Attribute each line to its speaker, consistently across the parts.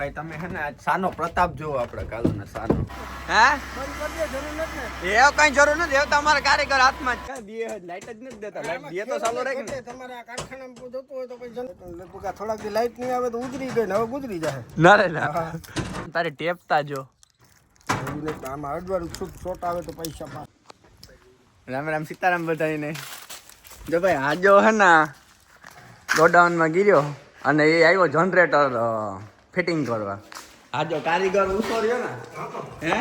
Speaker 1: ભાઈ તમે હે ને આજ સાનો પ્રતાપ જોવો આપણે કાલો ને સાનો.
Speaker 2: હે? એ કઈ જરૂર નથી એ તો અમારા કારીગર હાથમાં જ. છે દીએ લાઈટ જ નથી દેતા. લાઈટ દે તો ચાલુ કે ને.
Speaker 3: તમારે આ કારખાનામાં જતો હોય તો પછી લગભગ થોડાક દી લાઈટ નહીં આવે તો ઉજરી ગઈ ને હવે ગુજરી જાય
Speaker 2: ના રે ના. તારે ટેપતા જો.
Speaker 3: એવું આમાં અડવાડું છૂટ છોટ આવે તો પૈસા પાસ
Speaker 2: રામ રામ સીતારામ બધાને જો ભાઈ આજો હે ને ગોડાઉનમાં ગીર્યો અને એ આવ્યો જનરેટર ફિટિંગ કરવા. આ જો કારીગર ઊંચો રહ્યો ને હે?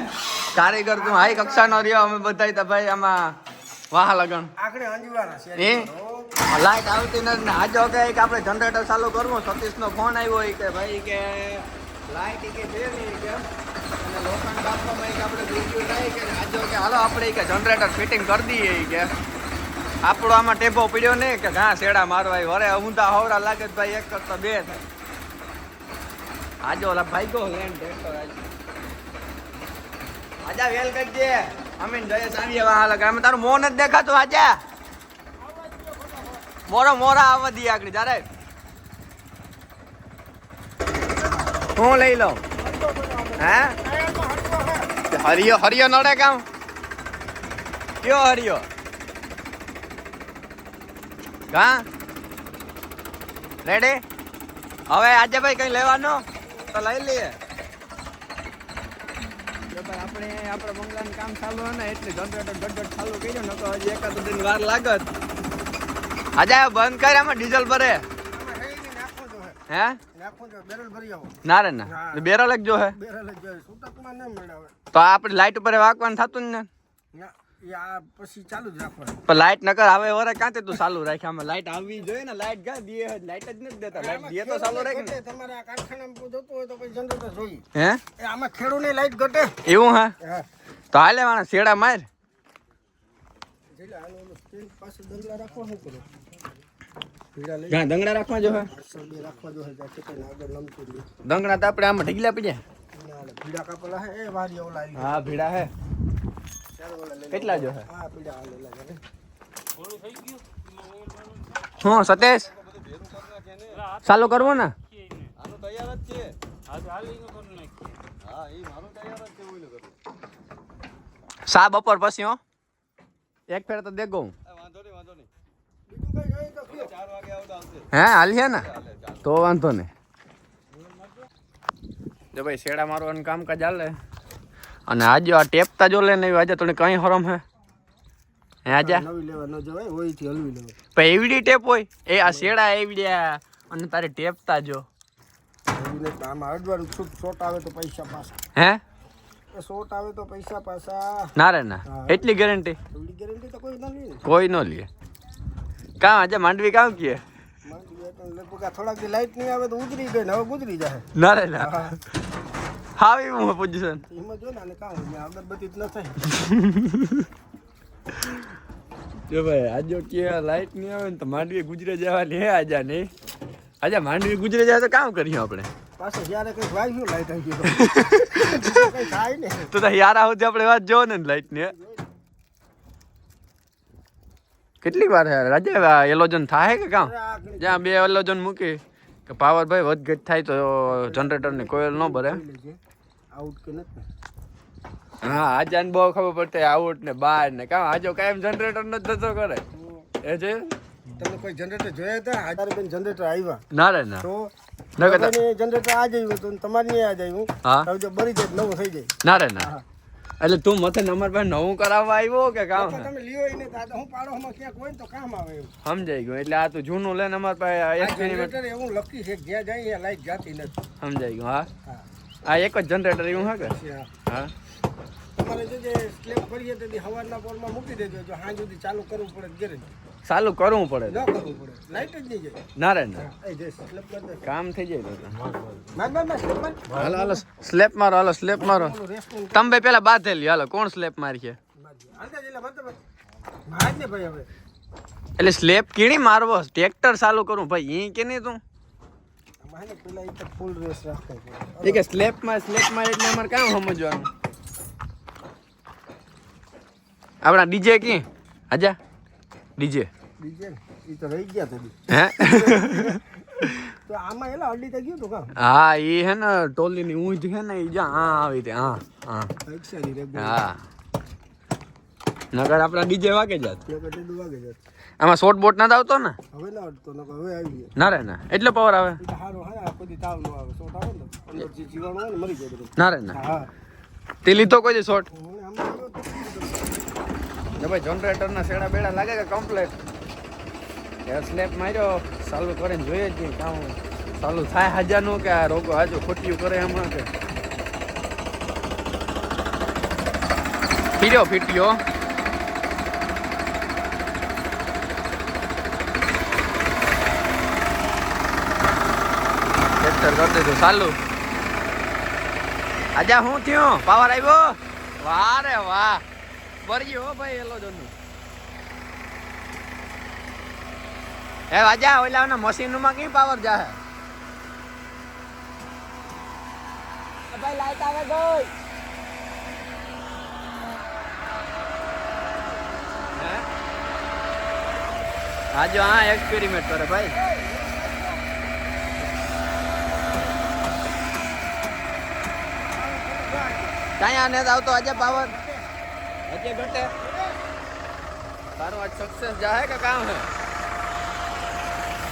Speaker 2: કારીગર તું હાઈ કક્ષાનો રહ્યો અમે બધાય તો ભાઈ આમાં વાહ લગન.
Speaker 3: આખરે અંજવાળા છે.
Speaker 2: એ લાઈટ આવતી નથી ને આજો કે એક આપણે જનરેટર ચાલુ કરવું સતીશનો ફોન આવ્યો કે ભાઈ કે લાઈટ કે બે નહીં કે. અને લોખંડ કે આપણે બીજું નહીં કે આજો કે હાલો આપણે કે જનરેટર ફિટિંગ કરી દઈએ કે. આપણો આમાં ટેપો પડ્યો નહીં કે ઘા શેડા મારવા વરે ઊંધા હવરા લાગે ભાઈ એક કરતા બે થાય. આજો ઓલા ભાઈ ગો લેન ટ્રેક્ટર આજે. વેલ કરજે અમે જયેશ આવીએ વાહ અમે તારું મોં નથી દેખાતું આજે. મોરો, મોરા આવવા દઈએ આગળ, જારે. હું લઈ લો હે? હરિયો હરિયો નડે કામ. કયો હરિયો? હા? રેડી હવે આજે ભાઈ કઈ લેવાનું? તો લઈ લઈએ. આપણે આપણે બંગલાનું કામ ચાલુ હોય ને એટલે જનરેટર ગડગડ ચાલુ કર્યો ને તો હજી એકાદ દિન વાર લાગત. આજે બંધ કરે આમાં ડીઝલ ભરે.
Speaker 3: હે
Speaker 2: ના રે ના. બેરલ જ જો હે. તો આપણે લાઈટ ઉપર વાગવાનું થતું જ ને. લાઈટ નકર આવે વરે કાંતે તું ચાલુ રાખે. આમાં લાઈટ આવવી જોઈએ ને લાઈટ ગા દીએ લાઈટ જ નથી દેતા. લાઈટ દીએ તો ચાલુ રાખે ને.
Speaker 3: તમારે આ કારખાનામાં જોતો હોય તો પછી જનરેટર જોઈએ.
Speaker 2: હે?
Speaker 3: એ આમાં ખેડૂને લાઈટ ઘટે.
Speaker 2: એવું હા? તો હાલે વાણા શેડા માર. દંગડા રાખવા જો દંગડા તો આપણે આમાં ઢગલા પડ્યા.
Speaker 3: હે
Speaker 2: ભીડા હે. કેટલા જો હે?
Speaker 3: હા પીડા હાલેલા છે
Speaker 2: હું સતેશ? ચાલુ કરવું ને? સા બપોર પછી હો? એક ફેર તો દેગો હું.
Speaker 3: બીજું કઈ જોઈએ તો કયો.
Speaker 2: હે હાલીએ ને? તો વાંધો નહીં. જો ભાઈ શેડા મારવાનું કામકાજ હાલે. અને આજે આ ટેપતા જો લે ને આજે તને કઈ હરમ હે? હે આજે?
Speaker 3: નવી લેવા ન જવાય હોયથી હલવી લેવાય
Speaker 2: પણ એવડી ટેપ હોય? એ આ શેડા એવડ્યા અને તારે ટેપતા જો. હે?
Speaker 3: શોટ આવે તો પૈસા પાછા.
Speaker 2: ના રે ના. એટલી ગેરંટી
Speaker 3: એટલી ગેરંટી તો કોઈ ન લે.
Speaker 2: કોઈ ન લે. કા આજે માંડવી કામ કીએ
Speaker 3: થોડાક લાઈટ નહીં આવે તો ઉજરી ગઈ ને હવે ગુજરી જાય
Speaker 2: ના રે ના. હાવી હું પોઝિશન
Speaker 3: એમાં જો ને કામ અગરબત્તી ન થાય
Speaker 2: જો ભાઈ આજો કે લાઈટ નહીં આવે ને તો માંડવી ગુજરે જવાની હે આજા નહીં આજા માંડવી ગુજરે જાય તો કામ કરીએ આપણે.
Speaker 3: પાછો જ્યારે કંઈક વાગ્યું લાઈટ આવી ગઈ કઈ થાય ને?
Speaker 2: તો તો યાર સુધી આપણે વાત જો ને લાઈટ ને કેટલી વાર રાજા એલોજન થાય કે કામ? જ્યાં બે એલોજન મૂકી કે પાવર ભાઈ વધઘટ થાય તો જનરેટર કોયલ ન ભરે.
Speaker 3: આઉટ કે નથી
Speaker 2: હા આજાન બહુ ખબર પડતી આઉટ ને બહાર ને. કામ આજો કાયમ જનરેટર ન થતો કરે? એ છે?
Speaker 3: તમે કોઈ જનરેટર જોયા હતા? હાજાર બેન જનરેટર આવ્યા
Speaker 2: ના રે ના.
Speaker 3: તો જનરેટર આ જ આવ્યું હતું તમારી નહીં આ જ આવ્યું
Speaker 2: હા.
Speaker 3: હવે જો બરી જાય નવો થઈ જાય.
Speaker 2: ના રે ના. એટલે તું મથે નંબર પર નવું કરાવવા આવ્યો કે કામ?
Speaker 3: તમે લ્યો એને દાદા હું પાડોમાં ક્યાંક હોય તો કામ આવે એવું.
Speaker 2: સમજાઈ ગયું. એટલે આ તું જૂનું લે અમાર પાસે એક્સપેરિમેન્ટ
Speaker 3: એવું લખી છે જ્યાં જાય લાઈટ જાતી નથી.
Speaker 2: સમજાઈ ગયું હા?
Speaker 3: હા.
Speaker 2: આ એક જ જનરેટર એવું હા કે? હા.
Speaker 3: તમારે જો જે સ્લેબ કરીએ તેથી હવાના પોરમાં મૂકી દેજો. જો સુધી ચાલુ કરવું પડે
Speaker 2: ચાલુ કરવું પડે
Speaker 3: ન કરવું પડે. લાઈટ જ નહીં જાય.
Speaker 2: ના રે ના.
Speaker 3: એ જે સ્લેબ કરી દે.
Speaker 2: કામ થઈ જાય તો.
Speaker 3: સ્લેબ
Speaker 2: હાલો હાલો. સ્લેપ મારો હાલો સ્લેપ મારો. તમે પેલા બાંધેલી હાલો. કોણ સ્લેપ મારી છે એટલે સ્લેપ કીણી મારવો? ટ્રેક્ટર ચાલુ કરું. ભાઈ એ કે નહીં તું?
Speaker 3: આમાં હે ને પેલા એક ફૂલ રેસ રાખવો પડે
Speaker 2: એ કે સ્લેપમાં સ્લેપમાં એટલે અમારે કામ સમજવાનું આપણા ડીજે કી આજા ડીજે
Speaker 3: બીજે ને એ તો રહી ગયા તો
Speaker 2: હે
Speaker 3: તો આમાં એલા અડી તો ગયું તું કામ
Speaker 2: હા એ હે ને ટોલીની ઊંઘ છે ને એ જ્યાં હા આવી તે હા હા
Speaker 3: પૈસાની રે બે
Speaker 2: હા નગર આપડા ડીજે વાગે જાત
Speaker 3: નકર તે દુવાગે જત
Speaker 2: આમાં શોર્ટ બોટ ના આવતો ને?
Speaker 3: હવે ના નકર હવે આવી ગયો
Speaker 2: ના રે ના. એટલો પાવર આવે?
Speaker 3: હારું હા આ કોઈ તાવ નો આવે. શોર્ટ આવે ને અંદર જે જીવાણું હોય ને મરી જાય બધું.
Speaker 2: ના રે ના.
Speaker 3: હા.
Speaker 2: તે લીધો કોઈ શોર્ટ.
Speaker 1: જો ભાઈ જનરેટરના શેડા બેડા લાગે કે કમ્પ્લેટ સ્લેપ માર્યો ચાલુ કરીને જોઈએ જ નહીં કામ. ચાલુ થાય હાજાનું કે આ રોગો હાજુ ખોટિયું કરે હમણાં કે?
Speaker 2: ફીર્યો ફીટ્યો ટ્રેક્ટર કરી દીધું. ચાલુ. આજા હું થયું? પાવર આવ્યો? વાહ રે વાહ. બરજી હો ભાઈ એલો જોનું હે વાજા ઓલા મશીનમાં કઈ પાવર જાહે? ભાઈ લાઈટ આવે ગઈ. હા? જો હા એક્સપેરિમેન્ટ કરે ભાઈ. કાંઈ આને આવતો આજે પાવર
Speaker 1: હજે ઘટે. તારું આજ સક્સેસ જાહે કે કામ હે?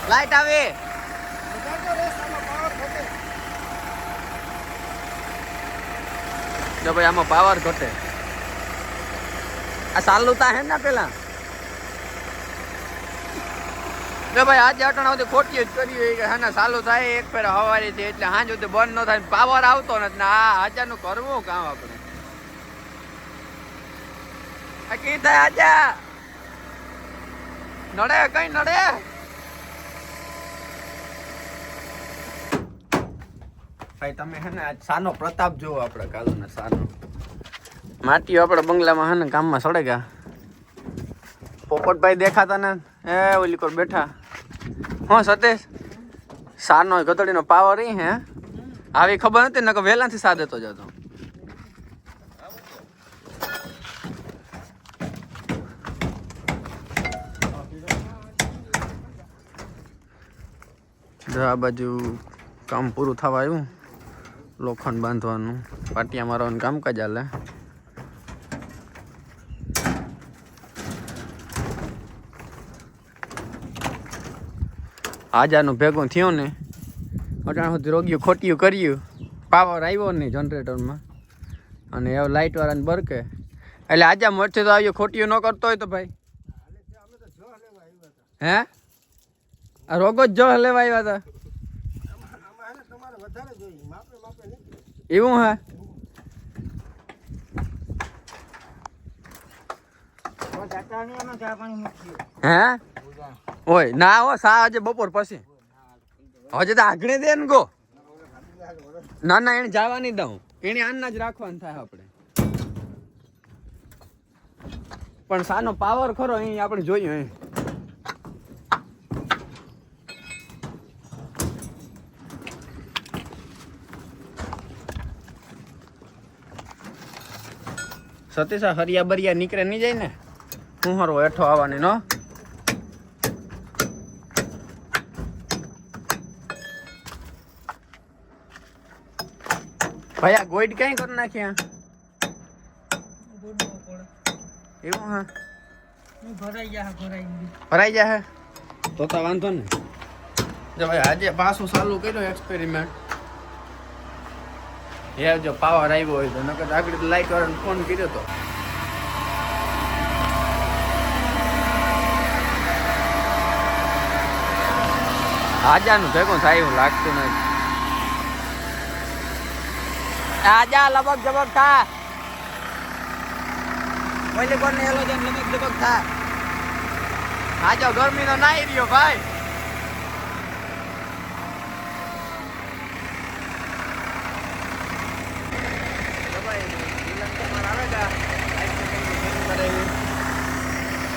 Speaker 2: લાઈટ આવે. જો ભાઈ આમાં પાવર ઘટે. આ ચાલુ તા હે ને પેલા? જો ભાઈ આજે અટણ આવતી ખોટી જ કરી કે હા ચાલુ થાય એક ફેર હવારી થી એટલે હાંજ સુધી બંધ ન થાય પાવર આવતો નથી ને આ હાજરનું કરવું કામ આપણે? આ કી થાય આજા નડે કઈ નડે?
Speaker 1: ભાઈ તમે હે ને આજ સાનો પ્રતાપ જોવો આપણે કાલુના સાનો.
Speaker 2: માટીઓ આપણા બંગલામાં હે ને સડે ગયા પોપટભાઈ દેખાતા ને? એ ઓલી કોર બેઠા? હા, સતીશ. સારનો ગધડીનો પાવર ઈ હે. આવી ખબર નથી, નકર વહેલાથી સાદે તો જતો. આ બાજુ કામ પૂરું થવા આવ્યું. લોખંડ બાંધવાનું. પાટિયા મારવાનું કામકાજ હાલે. આજાનું ભેગું થયું ને અટાણ સુધી રોગ્યું ખોટિયું કર્યું. પાવર આવ્યો નહીં જનરેટરમાં. અને એવું લાઇટવાળાને બરકે. એટલે આજા મરચે તો આવ્યો ખોટ્યું ન કરતો હોય તો ભાઈ. હે? આ રોગો જ જો લેવા આવ્યા હતા. એવું હે? હે? ઓય, ના હો, સા આજે બપોર પછી. હજે તો આગળ દે ને ગો. ના ના, એને જવા નહીં દઉં. એને આના જ રાખવાનું થાય આપણે. પણ સાનો પાવર ખરો, અહીં આપણે જોયું અહીં. સતીશા હરિયા બરિયા નીકળે, નહીં જાય ને? હું હરો હેઠો આવવાની, નો? ભાઈ આ ગોઈડ કઈ કરી નાખ્યા? એવું હા. ભરાઈ જાય
Speaker 1: તો તો વાંધો ને જો ભાઈ આજે પાછું ચાલુ કર્યું એક્સપેરિમેન્ટ એ જો પાવર આવ્યો હોય તો નકર આગળ લાઈટ વાળાને ફોન કર્યો તો.
Speaker 2: આજાનું ભેગું થાય એવું લાગતું નથી. આજા લબક જબક થા. ઓલી કોને હેલો જન લબક જબક થા. આજો ગરમીનો નાઈ રહ્યો ભાઈ.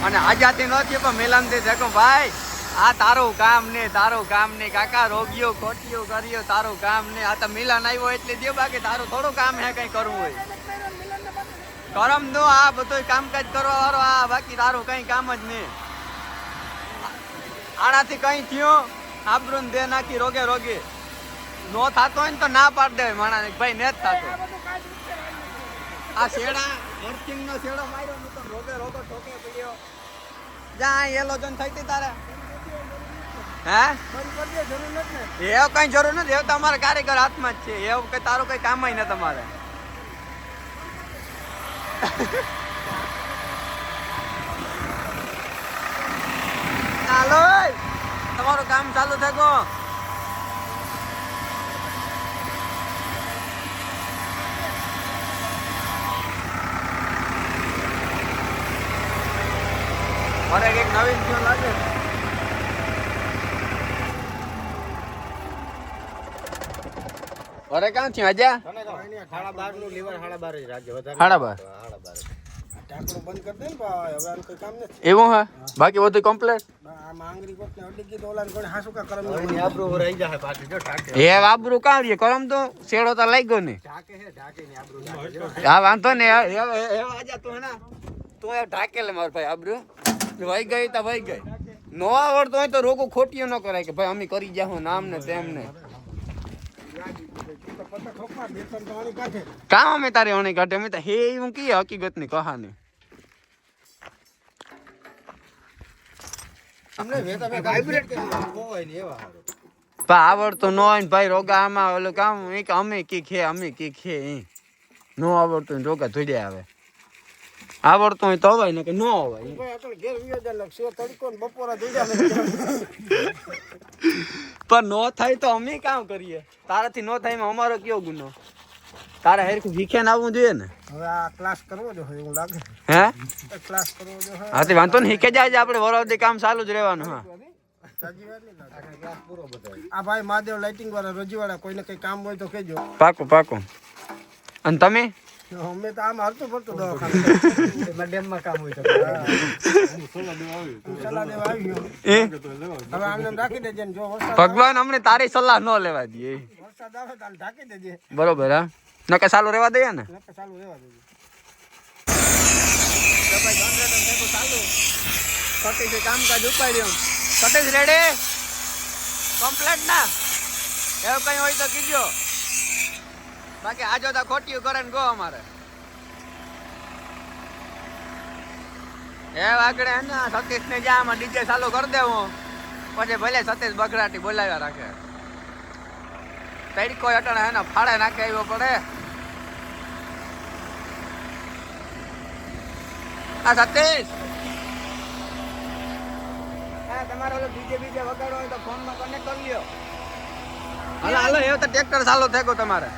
Speaker 2: અને આઝાદી નથી પણ મિલનથી દેખો ભાઈ. આ તારું કામ ને, તારું કામ ને, કાકા, રોગીઓ, ખોટીઓ કર્યો તારું કામ ને. આ તો મિલન આવ્યો એટલે દે બાકી તારું થોડું કામ હે કઈ કરવું હોય. કરમ નો આ બધું કામકાજ કરવા વાળો, આ બાકી તારું કઈ કામ જ નહીં. આનાથી કઈ થયું? આબરૂન દે નાખી રોગે રોગે. નો થતો હોય ને તો ના પાડ દે માણા ભાઈ ને જ થતો આ શેડા વર્કિંગ નો શેડો માર્યો રોગે રોગો ઠોકે પડ્યો. જા આ યેલો જોન થઈ તારે. હે? એવું કઈ જરૂર નથી એવું તમારે કારીગર હાથમાં જ છે. એવું કઈ તારું કઈ કામ ન તમારે ચાલો. તમારું કામ ચાલુ થકો મને કંઈક નવીન જીવન લાગે અરે ક્યાં થયું? આજે.
Speaker 3: સાડા બારનું લીવર સાડા બાર રાખજે વધારે
Speaker 2: સાડા બાર?
Speaker 3: સાડા બાર ઢાંકણું બંધ કરી દે ને ભાઈ હવે આનું કઈ કામ નથી.
Speaker 2: એવું હા? બાકી બધું કમ્પ્લેટ
Speaker 3: આમાં આંગળી કોટને અડી ગઈ તો ઓલાને કોણે હાસુ કા કરમ નહીં આબરૂ રહી જાય પાછી જો ઢાકે.
Speaker 2: એ આબરું કાં કરમ તો શેડો તો લાગ્યો ને.
Speaker 3: ઢાકે છે ઢાકે ની આબરૂ
Speaker 2: હા વાંધો ને આજા તું હે તું એ ઢાકે લે મારો ભાઈ આબરું. વહી ગઈ તો વહી ગઈ. નો આવડતો હોય તો રોગો ખોટીઓ ન કરાય કે ભાઈ અમે કરી જાહો નામ ને તેમ ને. કામ અમે તારે અણી કાઢે? અમે તો હે હું કી હકીકતની કહાની આવડતું ન હોય ને ભાઈ રોગા આમાં ઓલું કામ અમે કી ખે અમે કી ખે એ. નો આવડતું રોગા ધોડ્યા આવે. આવડતું હોય તો અવાય ને કે ન
Speaker 3: અવાય
Speaker 2: પણ નો થાય તો અમે કામ કરીએ. તારાથી નો થાય અમારો કયો ગુનો? તારે હેરખું શીખે ને આવવું જોઈએ ને?
Speaker 3: હવે આ ક્લાસ કરવો જો એવું લાગે.
Speaker 2: હે?
Speaker 3: ક્લાસ કરવો જો હે
Speaker 2: તે વાંધો ને શીખે જાય આપણે વરવદી કામ ચાલુ જ રહેવાનું હા.
Speaker 3: આ ભાઈ મહાદેવ લાઇટિંગ વાળા રોજીવાળા કોઈને કઈ કામ હોય તો કેજો
Speaker 2: પાકું પાકું. અને તમે?
Speaker 3: અમે તો આમ હાલતું ફરતું દવાખાને. ડેમમાં કામ હોય તો સલાહ દેવા આવી ગયો
Speaker 2: એ?
Speaker 3: હવે આમને રાખી દેજે ને જો વરસાદ
Speaker 2: ભગવાન અમને તારી સલાહ ન લેવા દઈએ
Speaker 3: વરસાદ આવે તો હાલ ઢાંકી દેજે.
Speaker 2: બરોબર હા. નકે ચાલુ રહેવા દઈએ ને.
Speaker 3: ચાલુ રહેવા
Speaker 2: સતીશે કામકાજ ઉપાડ્યું. સતીશ રેડી કમ્પ્લેટ ના? એવું કઈ હોય તો કીધો બાકી આજો તો ખોટિયું કરે ને ગો અમારે. એ વાગડે હે ને સતીશ ને જા આમાં ડીજે ચાલુ કરી દેવું પછી ભલે સતીશ બગડાટી બોલાવ્યા રાખે. તડકો અટણે હે ને ફાળે નાખે આવ્યો પડે આ સતીશ! હા તમારે ઓલો બીજે બીજે વગાડો હોય તો ફોનમાં કનેક્ટ કરી લ્યો. હાલો હાલો એ તો ટ્રેક્ટર ચાલુ થઈ ગયો તમારે.